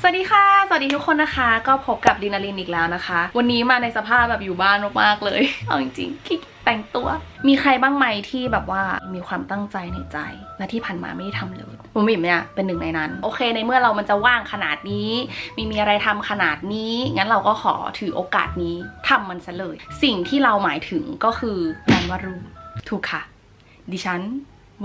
สวัสดีค่ะ สวัสดีทุกคนนะคะ ก็พบกับดินาลินอีกแล้วนะคะ วันนี้มาในสภาพแบบอยู่บ้านมากๆเลย เอาจริงๆขี้แต่งตัว มีใครบ้างไหมที่แบบว่ามีความตั้งใจในใจ และที่ผ่านมาไม่ได้ทำเลยผมบิ่มเนี่ยเป็นหนึ่งในนั้น โอเค ในเมื่อเรามันจะว่างขนาดนี้ มีมีอะไรทำขนาดนี้ งั้นเราก็ขอถือโอกาสนี้ทำมันซะเลย สิ่งที่เราหมายถึงก็คือการวาดรูปถูกค่ะ ดิฉัน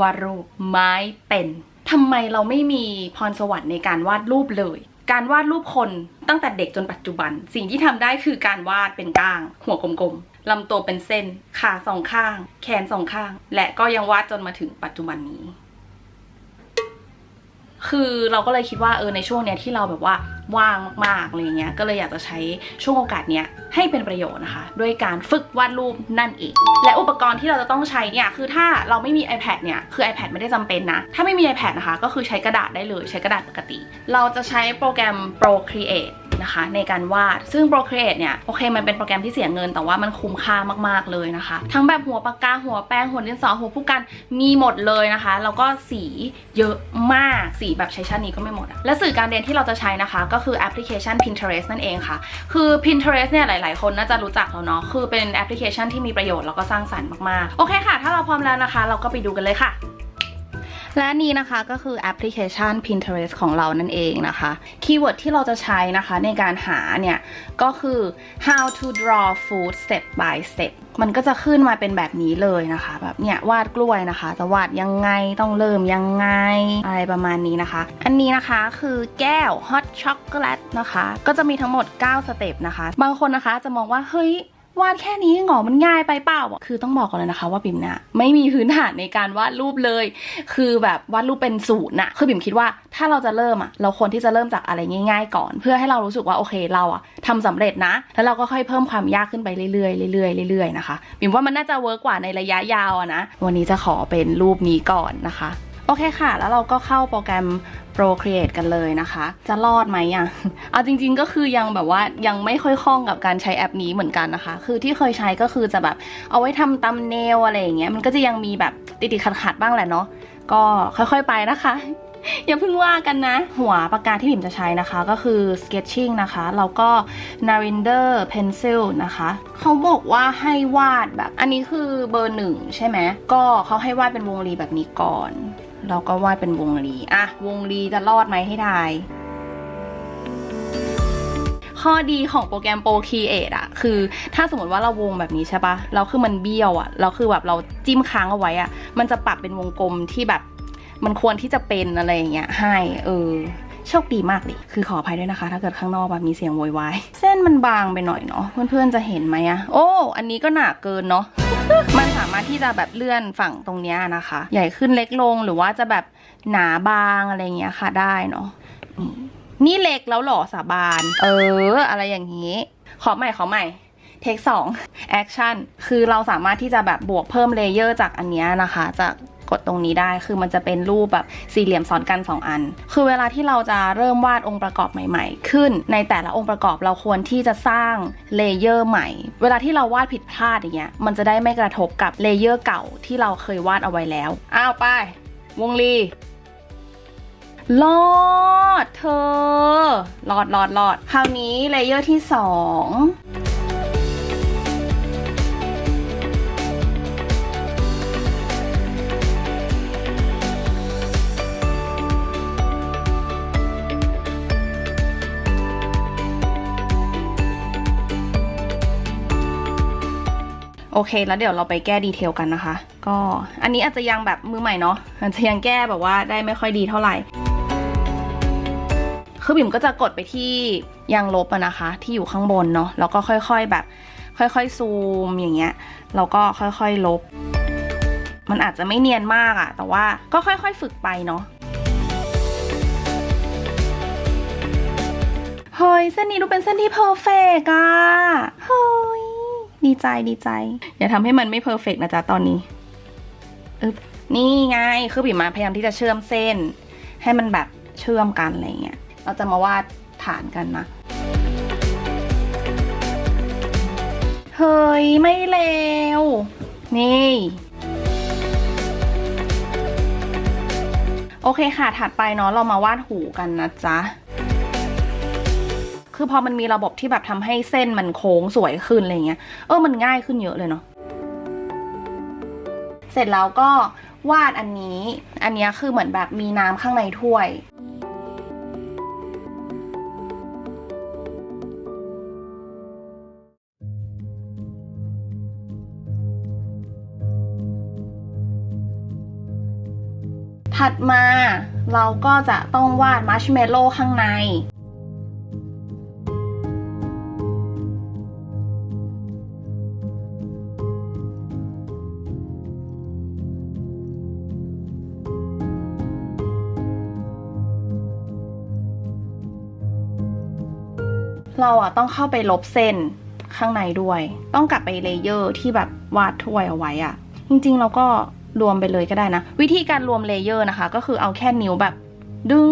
วาดรูปไม้เป็นทำไมเราไม่มีพรสวรรค์ในการวาดรูปเลย การวาดรูปคนตั้งแต่เด็กจนปัจจุบัน สิ่งที่ทำได้คือการวาดเป็นก้าง หัวกลมๆลำตัวเป็นเส้น ขาสองข้าง แขนสองข้าง และก็ยังวาดจนมาถึงปัจจุบันนี้ คือเราก็เลยคิดว่าเออในช่วงเนี้ยที่เราแบบว่า ว่างมากๆอะไรเงี้ยก็เลยอยากจะใช้ช่วงโอกาสเนี้ยให้เป็นประโยชน์นะคะ ด้วยการฝึกวาดรูปนั่นเองและอุปกรณ์ที่เราจะต้องใช้เนี่ยคือถ้าเราไม่มี iPad เนี่ยคือ iPad ไม่ได้จำเป็นนะ ถ้าไม่มี iPad นะคะ ก็คือใช้กระดาษได้เลยใช้กระดาษปกติ เราจะใช้โปรแกรม Procreate นะคะในการวาด ซึ่ง Procreate เนี่ยโอเคมันเป็นโปรแกรมที่เสียเงิน แต่ว่ามันคุ้มค่ามากๆเลยนะคะ ทั้งแบบหัวปากกาหัวแป้งหัวดินสอหัวผู้กันมีหมดเลยนะคะ แล้วก็สีเยอะมากสีแบบใช้ชาตินี้ก็ไม่หมดอะและสื่อการเรียนที่เราจะใช้นะคะ ก็คือแอปพลิเคชัน Pinterest นั่นเองค่ะ คือ Pinterest เนี่ยหลาย ๆ คนน่าจะรู้จักแล้วเนาะคือเป็นแอปพลิเคชันที่มีประโยชน์แล้วก็สร้างสรรค์มากๆโอเคค่ะ ถ้าเราพร้อมแล้วนะคะ เราก็ไปดูกันเลยค่ะ และนี่นะคะก็คือแอปพลิเคชัน Pinterest ของเรานั่นเองนะคะคีย์เวิร์ดที่เราจะใช้นะคะในการหาเนี่ย ก็คือ how to draw food step by step มันก็จะขึ้นมาเป็นแบบนี้เลยนะคะแบบเนี่ยวาดกล้วยนะคะจะวาดยังไงต้องเริ่มยังไงอะไรประมาณนี้นะคะ อันนี้นะคะคือแก้ว hot chocolate นะคะ ก็จะมีทั้งหมด 9 สเต็ปนะคะ บางคนนะคะจะมองว่า เฮ้ย วาดแค่นี้เหรอมันง่ายไปเปล่า คือต้องบอกก่อนเลยนะคะว่าปิ่มเนี่ยไม่มีพื้นฐานในการวาดรูปเลย คือแบบวาดรูปเป็นศูนย์น่ะคือบิ่มคิดว่าถ้าเราจะเริ่มอะเราควรที่จะเริ่มจากอะไรง่าย ๆ ก่อน เพื่อให้เรารู้สึกว่าโอเคเราอะทำสำเร็จนะ แล้วเราก็ค่อยเพิ่มความยากขึ้นไปเรื่อยๆเรื่อยๆเรื่อยๆนะคะบิ่มว่ามันน่าจะเวิร์กกว่าในระยะยาวอะนะ วันนี้จะขอเป็นรูปนี้ก่อนนะคะ โอเคค่ะ แล้วเราก็เข้าโปรแกรม โปรครีเอทกันเลยนะคะ จะรอดไหมอะเอาจริง ๆ ก็คือยังแบบว่ายังไม่ค่อยคล่องกับการใช้แอปนี้เหมือนกันนะคะ คือที่เคยใช้ก็คือจะแบบเอาไว้ทำตำเนลอะไรอย่างเงี้ยมันก็จะยังมีแบบติดๆขัดๆบ้างแหละเนาะก็ค่อยๆไปนะคะ อย่าเพิ่งว่ากันนะ หัวปากกาที่บิ่มจะใช้นะคะก็คือ sketching นะคะแล้วก็ Narinder pencil นะคะเขาบอกว่าให้วาดแบบ อันนี้คือเบอร์หนึ่งใช่ไหมก็เขาให้วาดเป็นวงรีแบบนี้ก่อน เราก็วาดเป็นวงรีอะวงรีจะรอดไหมให้ทายข้อดีของโปรแกรม Procreate อะคือถ้าสมมติว่าเราวงแบบนี้ใช่ปะแล้วคือมันเบี้ยวอะแล้วคือแบบเราจิ้มค้างเอาไว้อะมันจะปรับเป็นวงกลมที่แบบ มันควรที่จะเป็นอะไรอย่างเงี้ยให้เออโชคดีมากเลยคือขออภัยด้วยนะคะ ถ้าเกิดข้างนอกแบบมีเสียงโวยวายเส้นมันบางไปหน่อยเนาะเพื่อนๆจะเห็นไหมอะโอ้ อันนี้ก็หนาเกินเนาะมันสามารถที่จะแบบเลื่อนฝั่งตรงนี้นะคะ ใหญ่ขึ้นเล็กลงหรือว่าจะแบบหนาบางอะไรเงี้ยค่ะได้เนาะนี่เล็กแล้วเหรอสาบาน เออ อะไรอย่างนี้ ขอใหม่ขอใหม่เทคสองแอคชั่นคือเราสามารถที่จะแบบบวกเพิ่มเลเยอร์จากอันนี้นะคะ จาก กดตรงนี้ได้คือมันจะเป็นรูปแบบสี่เหลี่ยมซ้อนกัน 2 อัน คือเวลาที่เราจะเริ่มวาดองค์ประกอบใหม่ ๆ ขึ้น ในแต่ละองค์ประกอบเราควรที่จะสร้างเลเยอร์ใหม่ เวลาที่เราวาดผิดพลาดอย่างเงี้ยมันจะได้ไม่กระทบกับเลเยอร์เก่าที่เราเคยวาดเอาไว้แล้วอ้าวไป วงลีลอดเธอลอดลอดลอดคราวนี้เลเยอร์ที่ 2 โอเค แล้วเดี๋ยวเราไปแก้ดีเทลกันนะคะ ก็อันนี้อาจจะยังแบบมือใหม่เนาะอาจจะยังแก้แบบว่าได้ไม่ค่อยดีเท่าไหร่คือบิ่มก็จะกดไปที่ยางลบนะคะ ที่อยู่ข้างบนเนาะแล้วก็ค่อยๆแบบ ค่อยๆซูมอย่างเงี้ยแล้วก็ค่อยๆลบ มันอาจจะไม่เนียนมากอะแต่ว่าก็ค่อยๆฝึกไปเนาะเฮ้ยเส้นนี้ดูเป็นเส้นที่เพอร์เฟกอะเฮ้ย ดีใจดีใจ อย่าทำให้มันไม่เพอร์เฟกนะจ๊ะตอนนี้อึบนี่ไงคือบิ่มมาพยายามที่จะเชื่อมเส้น ให้มันแบบเชื่อมกันอะไรเงี้ยเราจะมาวาดฐานกันนะเฮ้ยไม่เลวนี่โอเคค่ะ ถัดไปเนาะเรามาวาดหูกันนะจ๊ะ คือพอมันมีระบบที่แบบทำให้เส้นมันโค้งสวยขึ้นอะไรเงี้ย เออมันง่ายขึ้นเยอะเลยเนาะ เสร็จแล้วก็วาดอันนี้ อันนี้คือเหมือนแบบมีน้ำข้างในถ้วยถัดมาเราก็จะต้องวาดมัชเมลโล่ข้างใน เราอะต้องเข้าไปลบเส้นข้างในด้วย ต้องกลับไปเลเยอร์ที่แบบวาดถ้วยเอาไว้อะจริงๆเราก็รวมไปเลยก็ได้นะ วิธีการรวมเลเยอร์นะคะ ก็คือเอาแค่นิ้วแบบ ดึง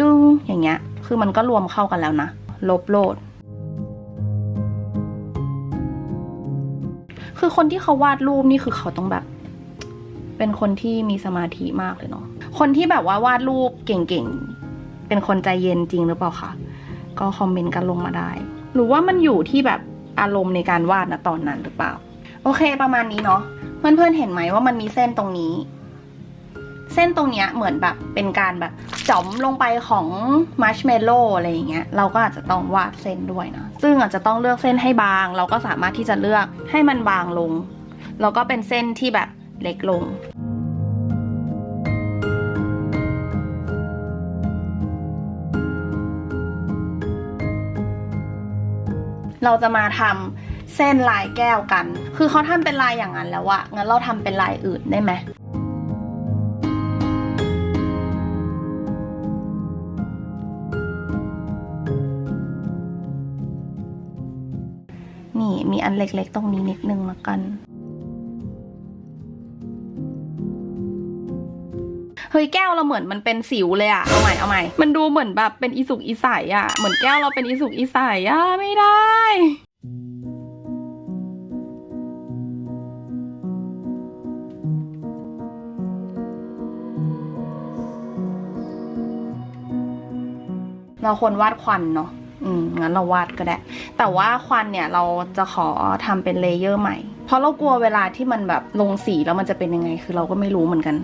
ดึงอย่างเงี้ย คือมันก็รวมเข้ากันแล้วนะ ลบโลด คือคนที่เขาวาดรูปนี่คือเขาต้องแบบ เป็นคนที่มีสมาธิมากเลยเนาะคนที่แบบว่าวาดรูปเก่งๆ เป็นคนใจเย็นจริงหรือเปล่าคะ ก็คอมเมนต์กันลงมาได้ หรือว่ามันอยู่ที่แบบอารมณ์ในการวาดนะตอนนั้นหรือเปล่า โอเคประมาณนี้เนาะเพื่อนๆเห็นไหมว่ามันมีเส้นตรงนี้ เส้นตรงเนี้ยเหมือนแบบเป็นการแบบจ๋อมลงไปของมัชเมลโล่อะไรอย่างเงี้ยเราก็อาจจะต้องวาดเส้นด้วยนะซึ่งอาจจะต้องเลือกเส้นให้บาง เราก็สามารถที่จะเลือกให้มันบางลง แล้วก็เป็นเส้นที่แบบเล็กลง เราจะมาทำเส้นลายแก้วกัน คือเขาทำเป็นลายอย่างนั้นแล้วอะงั้นเราทำเป็นลายอื่นได้ไหมนี่มีอันเล็กๆตรงนี้นิดนึงละกัน เฮ้ยแก้วเราเหมือนมันเป็นสิวเลยอะเอาใหม่เอาใหม่มันดูเหมือนแบบเป็นอีสุกอีใสอะเหมือนแก้วเราเป็นอีสุกอีใสอะไม่ได้เราควรวาดควันเนาะ อืม งั้นเราวาดก็ได้ แต่ว่าควันเนี่ยเราจะขอทำเป็นเลเยอร์ใหม่ เพราะเรากลัวเวลาที่มันแบบลงสีแล้วมันจะเป็นยังไง คือเราก็ไม่รู้เหมือนกัน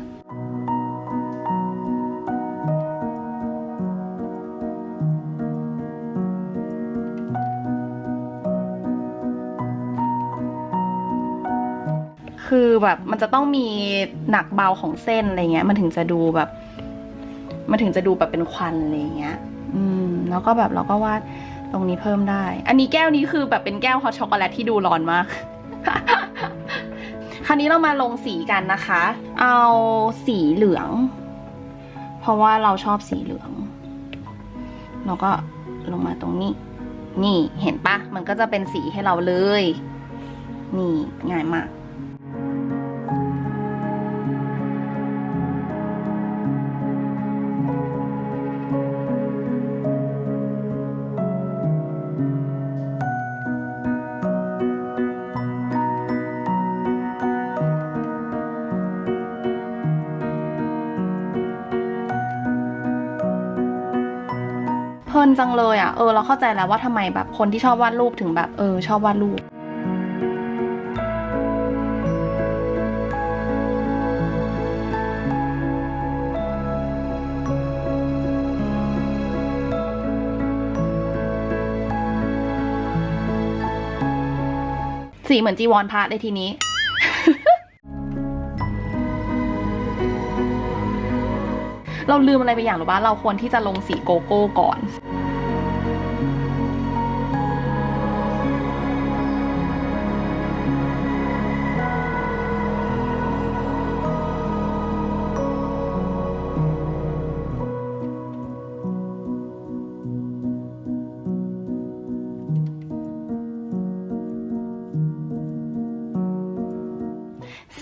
คือแบบมันจะต้องมีหนักเบาของเส้นอะไรเงี้ย มันถึงจะดูแบบ มันถึงจะดูแบบเป็นควันอะไรเงี้ย อืม แล้วก็แบบเราก็วาดตรงนี้เพิ่มได้ อันนี้แก้วนี้คือแบบเป็นแก้วฮอตช็อกโกแลตที่ดูร้อนมาก คราวนี้เรามาลงสีกันนะคะ เอาสีเหลือง เพราะว่าเราชอบสีเหลืองเราก็ลงมาตรงนี้ นี่เห็นปะมันก็จะเป็นสีให้เราเลย นี่ง่ายมาก ลินจังเลยอะ เออเราเข้าใจแล้วว่าทำไมแบบคนที่ชอบวาดรูปถึงแบบเออชอบวาดรูปสีเหมือนจีวรพระเลยทีนี้ เราลืมอะไรไปอย่างหรือว่าเราควรที่จะลงสีโกโก้ก่อน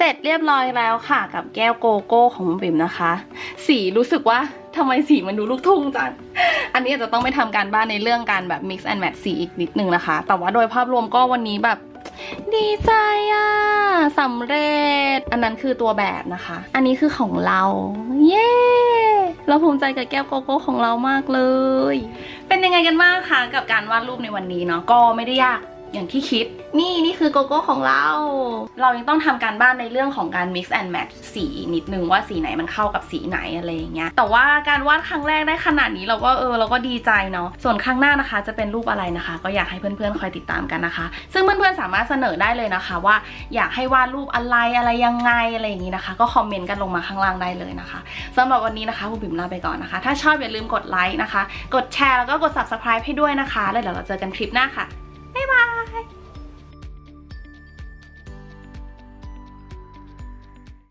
ร็จเรียบร้อยแล้วค่ะ กับแก้วโกโก้ของบิมนะคะ สีรู้สึกว่าทำไมสีมันดูลูกทุ่งจัง อันนี้อาจจะต้องไปทำการบ้านในเรื่องการแบบ mix and match สีอีกนิดนึงนะคะ แต่ว่าโดยภาพรวมก็วันนี้แบบ ดีใจอะสำเร็จ อันนั้นคือตัวแบบนะคะ อันนี้คือของเรา เย้ เราภูมิใจกับแก้วโกโก้ของเรามากเลย เป็นยังไงกันบ้างคะกับการวาดรูปในวันนี้เนาะ ก็ไม่ได้ยาก อย่างที่คิด นี่นี่คือโกโก้ของเรา เรายังต้องทำการบ้านในเรื่องของการ mix and match สีนิดนึงว่าสีไหนมันเข้ากับสีไหนอะไรอย่างเงี้ย แต่ว่าการวาดครั้งแรกได้ขนาดนี้เราก็เออเราก็ดีใจเนาะ ส่วนครั้งหน้านะคะจะเป็นรูปอะไรนะคะ ก็อยากให้เพื่อนๆคอยติดตามกันนะคะ ซึ่งเพื่อนๆสามารถเสนอได้เลยนะคะ ว่าอยากให้วาดรูปอะไรอะไรยังไงอะไรอย่างนี้นะคะ ก็คอมเมนต์กันลงมาข้างล่างได้เลยนะคะสำหรับวันนี้นะคะคุณบิ่มลาไปก่อนนะคะ ถ้าชอบอย่าลืมกดไลค์นะคะ กดแชร์แล้วก็กด subscribe ให้ด้วยนะคะ แล้วเดี๋ยวเราเจอกันคลิปหน้าค่ะ บ๊ายบาย